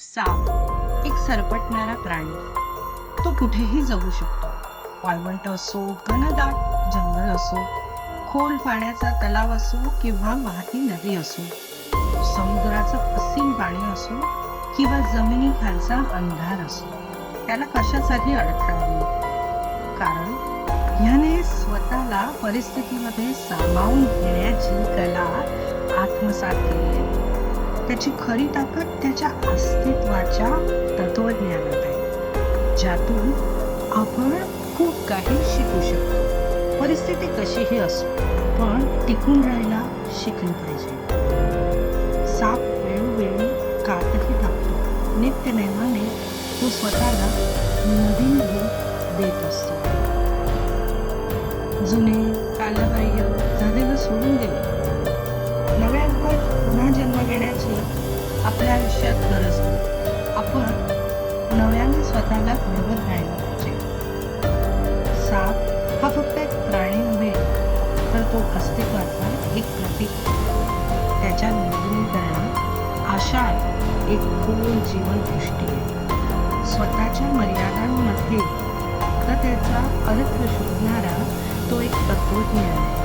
साप एक सरपटणारा प्राणी. तो कुठेही जगू शकतो. वाळवंट असो घनदाट जंगल असो खोल पाण्याचा तलाव असो किंवा वाहती नदी असो समुद्राचं असीम पाणी असो किंवा जमिनीखालचा अंधार असो त्याला कशासाठी अडथळा नाही. कारण ह्याने स्वतःला परिस्थितीमध्ये सामावून घेण्याची कला आत्मसात केली आहे. त्याची खरी ताकद त्याच्या अस्तित्वाच्या तत्वज्ञानात आहे. ज्यातून आपण खूप काही शिकू शकतो. परिस्थिती कशीही असो पण टिकून राहायला शिकली पाहिजे. साप वेळोवेळी कातही टाकतो नित्यनेमाने तो स्वतःला नवीन रूप देत असतो. जुने कालबाह्य झालेलं सोडून दिलं आपल्या आयुष्यात गरज आपण नव्याने स्वतःला घडवत राहायला पाहिजे. साप हा फक्त एक प्राणी नव्हे तर तो अस्तित्वाचा एक प्रतीक. त्याच्या नूतनीकरणात आशा आहे एक खोल जीवनदृष्टी आहे. स्वतःच्या मर्यादांमध्ये तर त्याचा अर्थ शोधणारा तो एक तत्वज्ञ आहे.